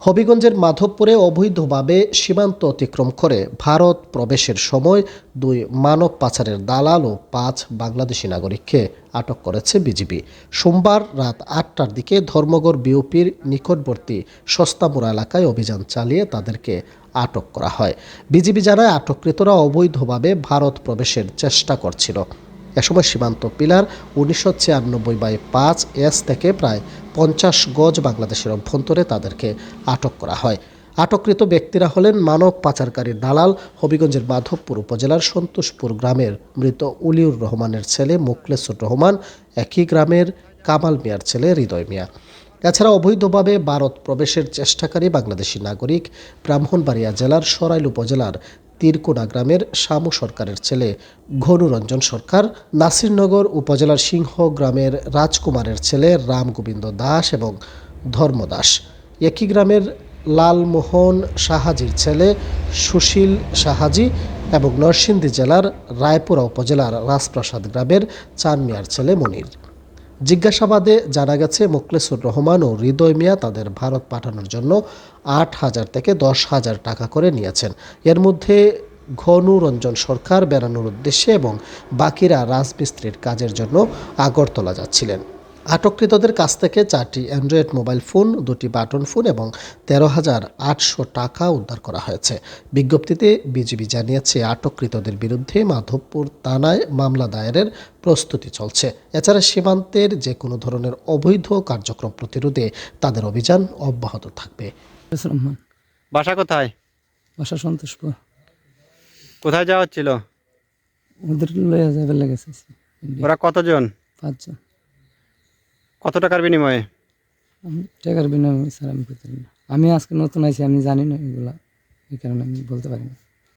হবিগঞ্জের মাধবপুরে অবৈধভাবে সীমান্ত অতিক্রম করে ভারত প্রবেশের সময় দুই মানব পাচারের দালাল ও পাঁচ বাংলাদেশি নাগরিককে আটক করেছে বিজিবি। সোমবার রাত আটটার দিকে ধর্মগড় বিওপির নিকটবর্তী সস্তামুড়া এলাকায় অভিযান চালিয়ে তাদেরকে আটক করা হয়। বিজিবি জানায়, আটককৃতরা অবৈধভাবে ভারত প্রবেশের চেষ্টা করছিল। এ সময় সীমান্ত পিলার উনিশশো ছিয়ানব্বই বাই পাঁচ এস থেকে প্রায় পঞ্চাশ গজ বাংলাদেশের অভ্যন্তরে তাদেরকে আটক করা হয়। আটককৃত ব্যক্তিরা হলেন মানব পাচারকারী দালাল হবিগঞ্জের মাধবপুর উপজেলার সন্তোষপুর গ্রামের মৃত উলিউর রহমানের ছেলে মুখলেসুর রহমান, একই গ্রামের কামাল মিয়ার ছেলে হৃদয় মিয়া। এছাড়া অবৈধভাবে ভারত প্রবেশের চেষ্টাকারী বাংলাদেশি নাগরিক ব্রাহ্মণবাড়িয়া জেলার সরাইল উপজেলার তিরকোনা গ্রামের শামু সরকারের ছেলে ঘনুরঞ্জন সরকার, নাসিরনগর উপজেলার সিংহ গ্রামের রাজকুমারের ছেলে রামগোবিন্দ দাস এবং ধর্ম দাস একই গ্রামের লালমোহন সাহাজির ছেলে সুশীল সাহাজি এবং নরসিংদী জেলার রায়পুরা উপজেলার রাজপ্রাসাদ গ্রামের চান মিয়ার ছেলে মনির। জিজ্ঞাসাবাদে জানা গেছে মোখলেসুর রহমান ও হৃদয় মিয়া তাদের ভারত পাঠানোর জন্য আট হাজার থেকে দশ হাজার টাকা করে নিয়েছেন। এর মধ্যে ঘনুরঞ্জন সরকার বেড়ানোর উদ্দেশ্যে এবং বাকিরা রাজমিস্ত্রির কাজের জন্য আগরতলা যাচ্ছিলেন। আটককৃতদের কাছ থেকে চারটি অ্যান্ড্রয়েড মোবাইল ফোন দুটি বাটন ফোন এবং তেরো হাজার আটশো টাকা উদ্ধার করা হয়েছে। বিজ্ঞপ্তিতে বিজিবি জানিয়েছে আটককৃতদের বিরুদ্ধে মাধবপুর থানায় মামলা দায়েরের প্রস্তুতি চলছে। এছাড়া সীমান্তের যে কোনো ধরনের অবৈধ কার্যক্রম প্রতিরোধে তাদের অভিযান অব্যাহত থাকবে। বাসা কোথায়? বাসা সন্তোষপুর। কোথায় যাওয়া হচ্ছিল? ওদের লইয়া যাবে লেগেছে। ওরা কতজন? পাঁচজন। কত টাকার বিনিময়ে? টাকার বিনিময়ে স্যার আমি করতে আমি আজকে নতুন আছি আমি জানি না এগুলা, এই কারণে আমি বলতে পারি না।